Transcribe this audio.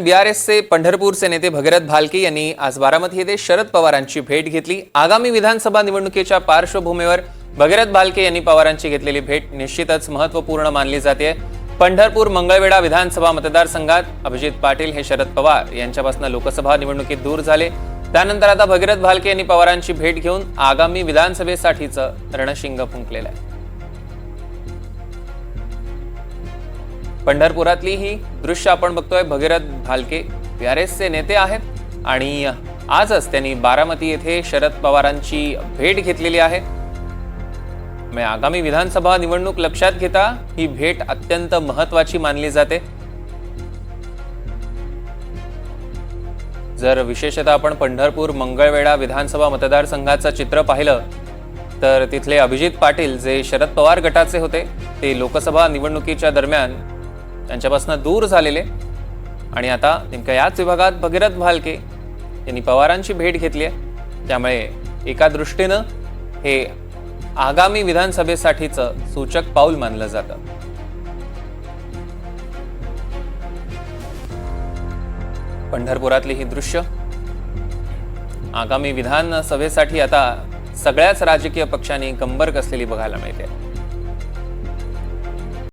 बीआरएसचे पंढरपूरचे नेते भगीरथ भालके यांनी आज बारामती येथे शरद पवारांची भेट घेतली. आगामी विधानसभा निवडणुकीच्या पार्श्वभूमीवर भगीरथ भालके यांनी पवारांची घेतलेली भेट निश्चितच महत्त्वपूर्ण मानली जाते. पंढरपूर मंगळवेढा विधानसभा मतदारसंघात अभिजित पाटील हे शरद पवार यांच्यापासून लोकसभा निवडणुकीत दूर झाले. त्यानंतर आता भगीरथ भालके यांनी पवारांची भेट घेऊन आगामी विधानसभेसाठीचं रणशिंग फुंकलेलं आहे. पंढरपुरातली ही दृश्य आपण बघतोय. भगीरथ भालके बीआरएसचे नेते आहेत आणि आजच त्यांनी बारामती येथे शरद पवारांची भेट घेतलेली आहे. म्हणजे आगामी विधानसभा निवडणूक लक्षात घेता ही भेट अत्यंत महत्वाची मानली जाते. जर विशेषतः आपण पंढरपूर मंगळवेढा विधानसभा मतदारसंघाचं चित्र पाहिलं तर तिथले अभिजित पाटील जे शरद पवार गटाचे होते ते लोकसभा निवडणुकीच्या दरम्यान त्यांच्यापासून दूर झालेले. आणि आता नेमक्या याच विभागात भगीरथ भालके यांनी पवारांची भेट घेतली आहे. त्यामुळे एका दृष्टीनं हे आगामी विधानसभेसाठीचं सूचक पाऊल मानलं जातं. पंढरपुरातली ही दृश्य आगामी विधानसभेसाठी आता सगळ्याच राजकीय पक्षांनी कंबर कसलेली बघायला मिळते.